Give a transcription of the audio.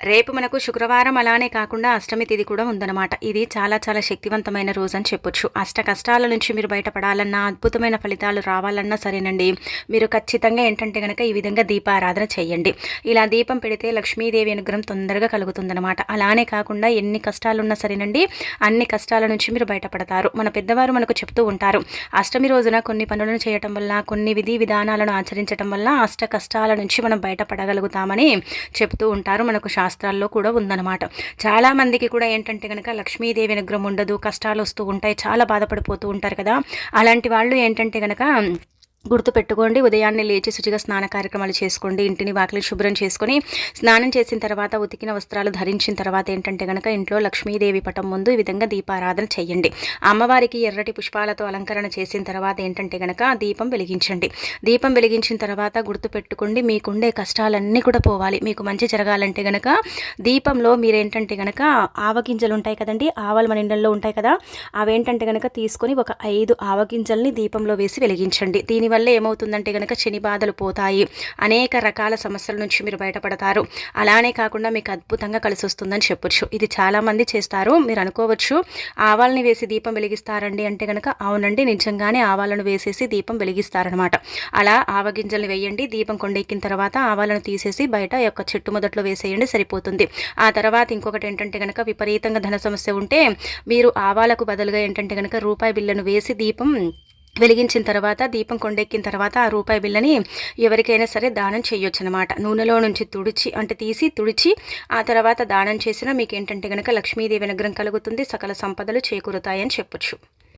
రేపు మనకు శుక్రవారం అలానే కాకుండా అష్టమి తిథి కూడా ఉందన్నమాట. ఇది చాలా చాలా శక్తివంతమైన రోజు అని చెప్పొచ్చు. అష్ట కష్టాల నుంచి మీరు బయటపడాలన్నా అద్భుతమైన ఫలితాలు రావాలన్నా సరేనండి. మీరు ఖచ్చితంగా ఏంటంటే కనుక ఈ విధంగా దీపారాధన చేయండి. ఇలా దీపం పెడితే లక్ష్మీదేవి అనుగ్రహం తొందరగా కలుగుతుందన్నమాట. అలానే కాకుండా ఎన్ని కష్టాలు ఉన్నా సరేనండి అన్ని కష్టాల నుంచి మీరు బయటపడతారు. మన పెద్దవారు మనకు చెప్తూ ఉంటారు అష్టమి రోజున కొన్ని పనులను చేయటం వల్ల కొన్ని విధి విధానాలను ఆచరించడం వల్ల అష్ట కష్టాల నుంచి మనం బయటపడగలుగుతామని చెప్తూ ఉంటారు మనకు శాస్త్రాల్లో కూడా ఉందన్నమాట. చాలామందికి కూడా ఏంటంటే కనుక లక్ష్మీదేవి విగ్రహం ఉండదు కష్టాలు వస్తూ ఉంటాయి చాలా బాధపడిపోతూ ఉంటారు కదా. అలాంటి వాళ్ళు ఏంటంటే కనుక గుర్తుపెట్టుకోండి ఉదయాన్నే లేచి శుచిగా స్నాన కార్యక్రమాలు చేసుకోండి ఇంటిని వాకిలి శుభ్రం చేసుకొని స్నానం చేసిన తర్వాత ఉతికిన వస్త్రాలు ధరించిన తర్వాత ఏంటంటే కనుక ఇంట్లో లక్ష్మీదేవి పటం ముందు ఈ విధంగా దీపారాధన చేయండి. అమ్మవారికి ఎర్రటి పుష్పాలతో అలంకరణ చేసిన తర్వాత ఏంటంటే కనుక దీపం వెలిగించండి. దీపం వెలిగించిన తర్వాత గుర్తుపెట్టుకోండి మీకుండే కష్టాలన్నీ కూడా పోవాలి. మీకు మంచి జరగాలంటే కనుక దీపంలో మీరేంటంటే కనుక ఆవగింజలు ఉంటాయి కదండి ఆవలు మన ఇండల్లో ఉంటాయి కదా అవేంటంటే కనుక తీసుకొని ఒక ఐదు ఆవగింజల్ని దీపంలో వేసి వెలిగించండి. దీని దీనివల్ల ఏమవుతుందంటే కనుక శని బాధలు పోతాయి. అనేక రకాల సమస్యల నుంచి మీరు బయటపడతారు. అలానే కాకుండా మీకు అద్భుతంగా కలిసి వస్తుందని చెప్పొచ్చు. ఇది చాలామంది చేస్తారు. మీరు అనుకోవచ్చు ఆవాలని వేసి దీపం వెలిగిస్తారండి అంటే కనుక అవునండి నిజంగానే ఆవాలను వేసేసి దీపం వెలిగిస్తారనమాట. అలా ఆవగింజలు వేయండి దీపం కొండెక్కిన తర్వాత ఆవాలను తీసేసి బయట యొక్క చెట్టు మొదట్లో వేసేయండి సరిపోతుంది. ఆ తర్వాత ఇంకొకటి ఏంటంటే కనుక విపరీతంగా ధన సమస్య ఉంటే మీరు ఆవాలకు బదులుగా ఏంటంటే కనుక రూపాయి బిల్లను వేసి దీపం వెలిగించిన తర్వాత దీపం కొండెక్కిన తర్వాత ఆ రూపాయి బిల్లని ఎవరికైనా సరే దానం చేయొచ్చు అనమాట నూనెలో నుంచి తుడిచి అంటే తీసి తుడిచి ఆ తర్వాత దానం చేసినా మీకు ఏంటంటే కనుక లక్ష్మీదేవి అనుగ్రహం కలుగుతుంది సకల సంపదలు చేకూరుతాయని చెప్పొచ్చు.